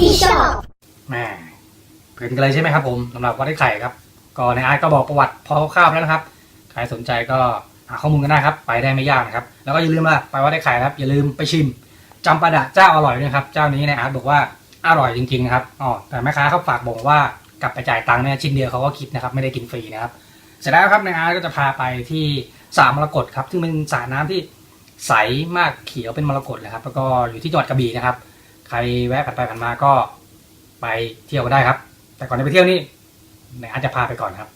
ที่ชอบแหม่เพลินกันเลยใช่ไหมครับผมสำหรับวัดไอ้ไข่ครับ ก็ในอาร์ตก็บอกประวัติพอคร่าวๆแล้วนะครับ ใครสนใจก็หาข้อมูลกันได้ครับ ไปได้ไม่ยากนะครับ แล้วก็อย่าลืมว่าไปวัดไอ้ไข่ครับ อย่าลืมไปชิมจำปาดะเจ้าอร่อยด้วยครับ เจ้านี้ในอาร์ตบอกว่าอร่อยจริงๆนะครับ อ๋อ แต่แม่ค้าเขาฝากบอกว่ากลับไปจ่ายตังค์เนี่ยชิ้นเดียวเขาก็คิดนะครับ ไม่ได้กินฟรีนะครับ เสร็จแล้วครับในอาร์ตก็จะพาไปที่สระมรกตครับ ซึ่งเป็นสระน้ำที่ใสมากเขียวเป็นมรกตเลยครับ แล้วก็อยู่ที่จังหวัดกระบี่นะครับ ใครแวะผ่านไปผ่านมาก็ไปเที่ยวก็ได้ครับ แต่ก่อนจะไปเที่ยวนี่ในอาร์ตจะพาไปก่อนครับ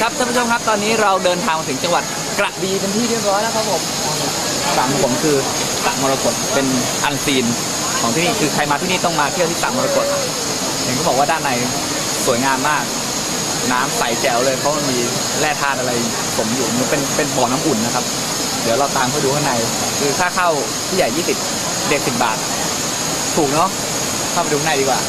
ครับท่านผู้ชมครับตอนนี้เราเดินทางมาถึงจังหวัด กระบี่เป็นที่เรียบร้อยแล้วครับผมสระของผมคือสระมรกตเป็นอันซีนของที่นี่คือใครมาที่นี่ต้องมาเที่ยวที่สระมรกตเห็นเขาบอกว่าด้านในสวยงามมาก น้ำใสแจ๋วเลยเพราะมันมีแร่ธาตุอะไรสมอยู่มันเป็นเป็นบ่อน้ำอุ่นนะครับ เดี๋ยวเราตามเขาดูข้างใน คือค่าเข้าผู้ใหญ่ 20 เด็ก 10 บาท ถูกเนาะเข้าไปดูข้างในดีกว่า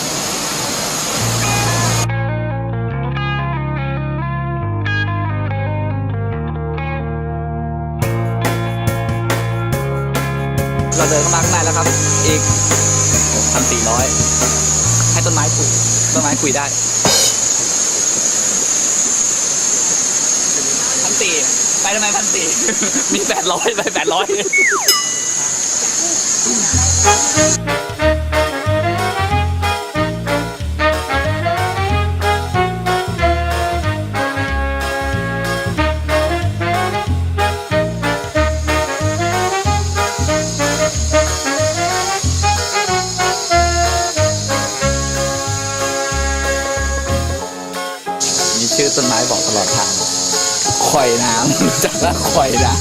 เราเดินเข้ามาข้างในแล้วครับ อีกพันสี่ร้อยให้ต้นไม้คุยต้นไม้คุยได้พันสี่ไปทำไมพันสี่มีแปดร้อยไปแปดร้อย อยน้ำจักล้วข่อยน้ำ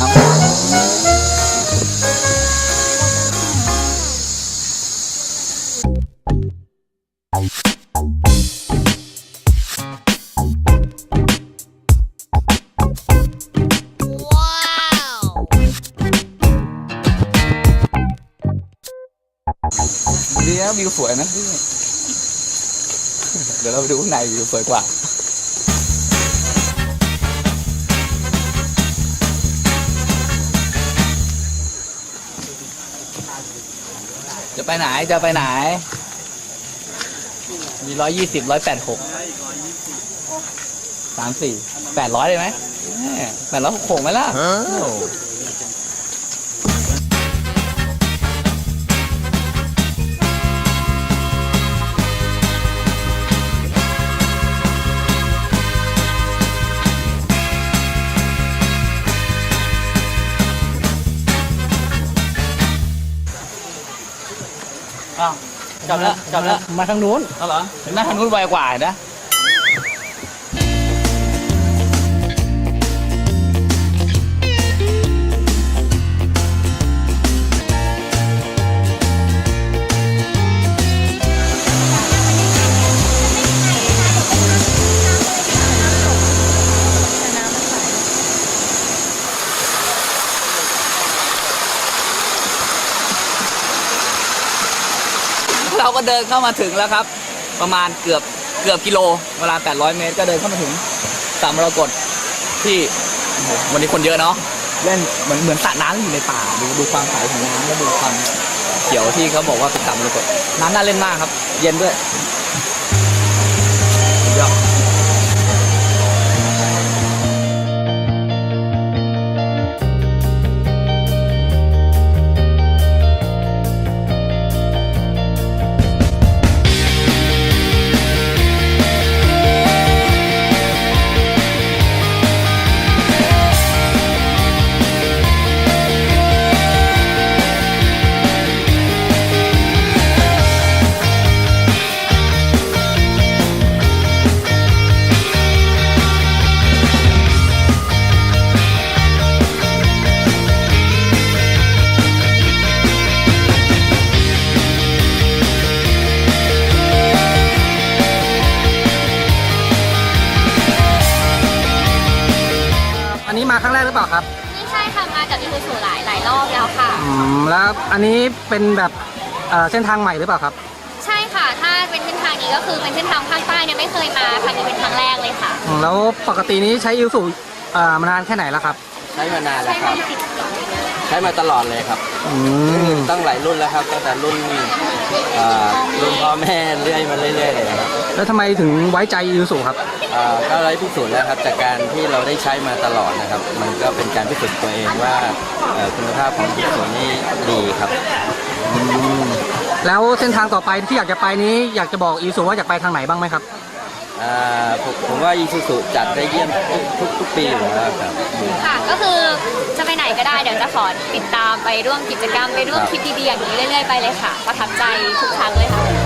ดีนะวิวสวยนะ เดี๋ยวเราไปดูข้างในวิวสวยกว่า จะไปไหนจะไปไหน มีร้อยยี่สิบร้อยแปดหกสามสี่แปดร้อยเลยไหมแปดร้อยหกไหมล่ะ อ้อ้าวกลับแล้วกลับแล้วมาทางนู้นเอาเหรอเห็นหน้าทางนู้นไวกว่าเห็นนะ เดินเข้ามาถึงแล้วครับ ประมาณเกือบเกือบกิโลเวลา 800 เมตร ก็เดินเข้ามาถึงสามรกฏที่วันนี้คนเยอะเนาะเล่นเหมือนเหมือนสระน้ำอยู่ในป่าดูดูความใสของน้ำแล้วดูความเขียวที่เขาบอกว่าเป็นสามรกฏน้ำน่าเล่นมากครับ เย็นด้วย เปล่าครับนี่ใช่ค่ะมากับอีซูซูหลายหลายรอบแล้วค่ะ อืมแล้วอันนี้เป็นแบบเอ่อเส้นทางใหม่หรือเปล่าครับ ใช่ค่ะ ถ้าเป็นเส้นทางนี้ก็คือเป็นเส้นทางภาคใต้เนี่ยไม่เคยมาครั้งนี้เป็นครั้งแรกเลยค่ะอืมแล้วปกตินี้ใช้ยูสุเอ่อมานานแค่ไหนแล้วครับใช้มานานแล้ใช่วคมารับสิบปีใช้มาตลอดเลยครับอืมตั้งหลายรุ่นแล้วครับตั้งแต่รุ่นเอ่อรุ่นพ่อแม่เรื่อยมาเรื่อยๆเลยครับ แล้วทำไมถึงไว้ใจยูสุครับเอ่อก็ไร้พิสูจน์แล้วครับจากการที่เราได้ใช้มาตลอดนะครับ มันก็เป็นการพิสูจน์ตัวเองว่าเอ่อคุณภาพของพิสูจน์นี่ดีครับ แล้วเส้นทางต่อไปที่อยากจะไปนี้อยากจะบอกยูสุว่าอยากไปทางไหนบ้างไหมครับ อ่าผมผมว่าอีซูซูจัดได้เยี่ยมทุกทุกทุกปีอยู่แล้วครับ ค่ะ ก็คือจะไปไหนก็ได้ เดี๋ยวจะขอติดตามไปร่วมกิจกรรม ไปร่วมทริปดีๆอย่างนี้เรื่อยๆไปเลยค่ะ ประทับใจทุกครั้งเลยค่ะ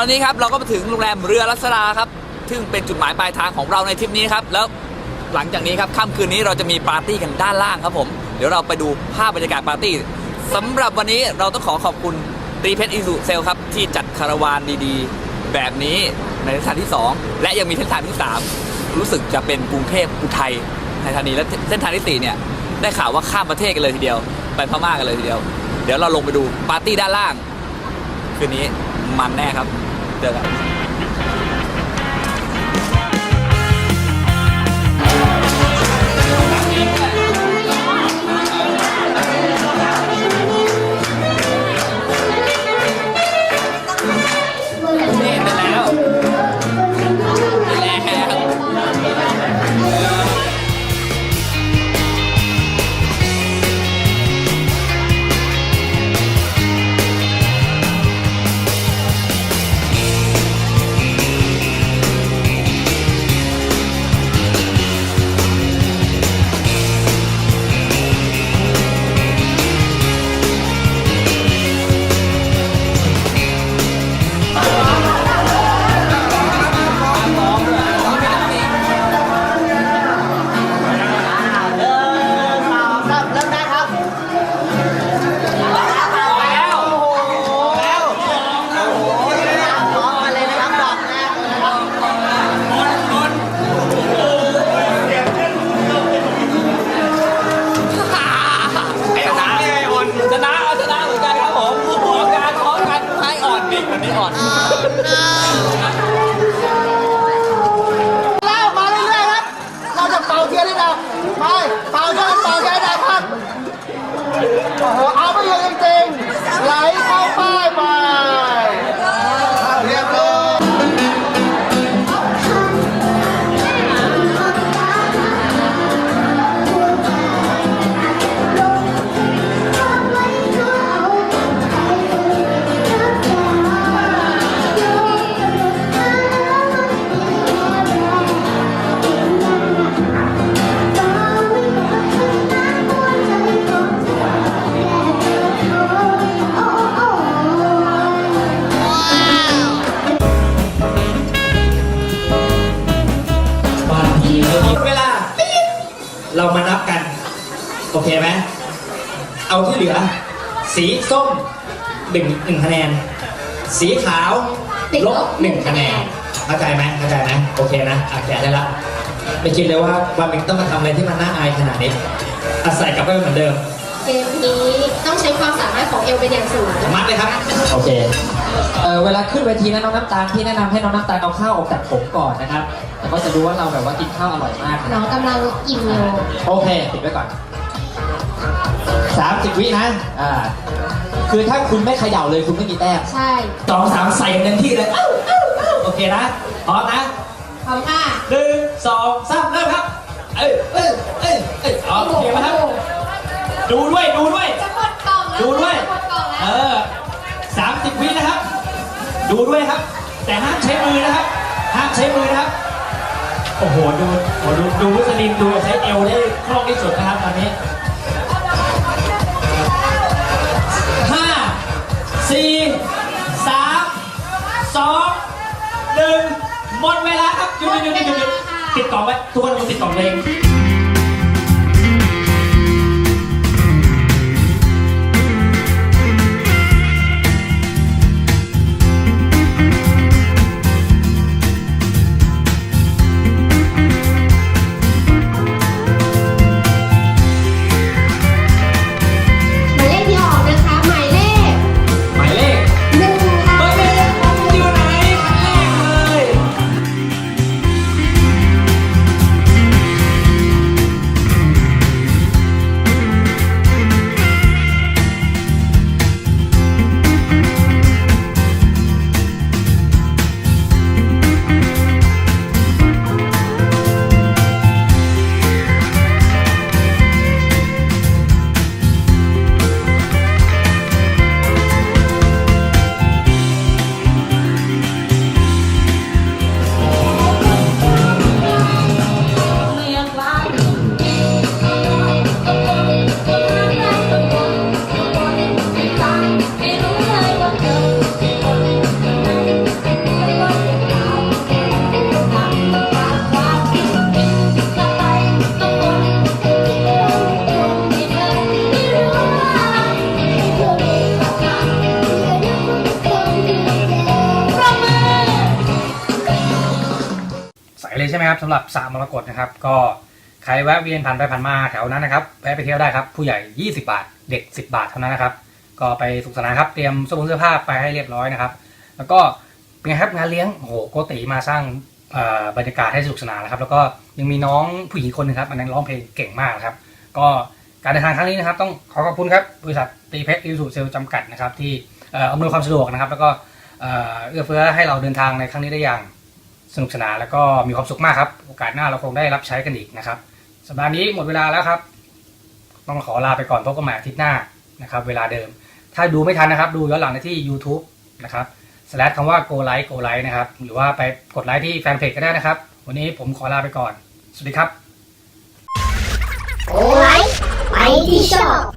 อนนี้ครับเราก็มาถึงโรงแรมเรือลัสลาครับ ซึ่งเป็นจุดหมายปลายทางของเราในทริปนี้ครับ แล้วหลังจากนี้ครับค่ำคืนนี้เราจะมีปาร์ตี้กันด้านล่างครับผม เดี๋ยวเราไปดูภาพบรรยากาศปาร์ตี้สำหรับวันนี้เราต้องขอขอบคุณตรีเพชรอิสุเซลครับ ที่จัดคาราวานดีๆ แบบนี้ในเส้นทางที่ 2 และยังมีเส้นทางที่ 3 รู้สึกจะเป็นกรุงเทพอุทัยในธานีและเส้นทางที่4เนี่ยได้ข่าวว่าข้ามประเทศกันเลยทีเดียว ไปพม่ากันเลยทีเดียว เดี๋ยวเราลงไปดูปาร์ตี้ด้านล่าง คืนนี้มันแน่ครับ เเล้วมาเรื่อยๆครับ เราจะเป่าเทียนให้ดับไปเป่าช่วยนเป่าเทียนให้ดับครับเอา เรามานับกัน โอเคไหมเอาที่เหลือ สีส้มหนึ่งหนึ่งคะแนน สีขาวลบหนึ่งคะแนนเข้าใจไหมเข้าใจไหมโอเคนะอะแกะได้ละไม่คิดเลยว่าวันหนึ่งต้องมาทำอะไรที่มันน่าอายขนาดนี้อาศัยกลับไปเหมือนเดิมเกมนี้ต้องใช้ความสามารถของเอลเป็นอย่างสูง มัดเลยครับ โอเค เออเวลาขึ้นเวทีนะน้องน้ำตาลพี่แนะนำให้น้องน้ำตาลเอาข้าวออกจากผมก่อนนะครับแต่ก็จะดูว่าเราแบบว่ากินข้าวอร่อยมากน้องกำลังอิ่มอยู่โอเคติดไว้ก่อนสามสิบวินะอ่าคือถ้าคุณไม่เขย่าเลยคุณไม่มีแต้มใช่สองสามใส่เต็มที่เลยเอ้าเอ้าเอ้าโอเคนะพร้อมนะพร้อมค่ะ หนึ่งสองสามเริ่มครับ เอ้ยเอ้ยเอ้ยเอ้ยเอาโอเคไหมครับ ดูด้วย ดูด้วย จะหมดกล่องแล้วดูด้วย จะหมดกล่องเอแล้วอ ดูด้วยครับ แต่ห้ามใช้มือนะครับ ห้ามใช้มือนะครับ โอ้โห ดูโอ้ดูดูมุสลิมดูใช้เอวได้คล่องที่สุดนะครับตอนนี้ห้าสี่สามสองหนึ่งหมดเวลาครับหยุดหยุดหยุดหยุดติดกล่องไว้ทุกคนติดกล่องเลง สำหรับสระมรกตนะครับ ก็ใครแวะเวียนผ่านไปผ่านมาแถวนั้นนะครับแวะไปเที่ยวได้ครับ ผู้ใหญ่ 20 บาท เด็ก 10 บาทเท่านั้นนะครับ ก็ไปสุขสนานครับเตรียมเสื้อผงเสื้อผ้าไปให้เรียบร้อยนะครับ แล้วก็เป็นไงครับงานเลี้ยงโอ้โหโกติมาสร้างบรรยากาศให้สนุกสนานนะครับ แล้วก็ยังมีน้องผู้หญิงคนหนึงครับอันนั้นร้องเพลงเก่งมากครับ ก็การเดินทางครั้งนี้นะครับ ต้องขอขอบคุณครับบริษัทตีเพชรอิสุเซลจำกัดนะครับที่อำนวยความสะดวกนะครับ แล้วก็เอ่อเอื้อเฟื้อให้เราเดินทางในครั้งนี้ได้อย่าง สนุกสนานแล้วก็มีความสุขมากครับ โอกาสหน้าเราคงได้รับใช้กันอีกนะครับ สัปดาห์นี้หมดเวลาแล้วครับ ต้องขอลาไปก่อนพบกันใหม่อาทิตย์หน้านะครับ เวลาเดิม ถ้าดูไม่ทันนะครับ ดูย้อนหลังได้ที่ YouTube นะครับสแลชคำว่า go like go like นะครับ หรือว่าไปกดไลค์ที่แฟนเพจก็ได้นะครับ วันนี้ผมขอลาไปก่อน สวัสดีครับโอ้ไลค์ไปที่ชอบ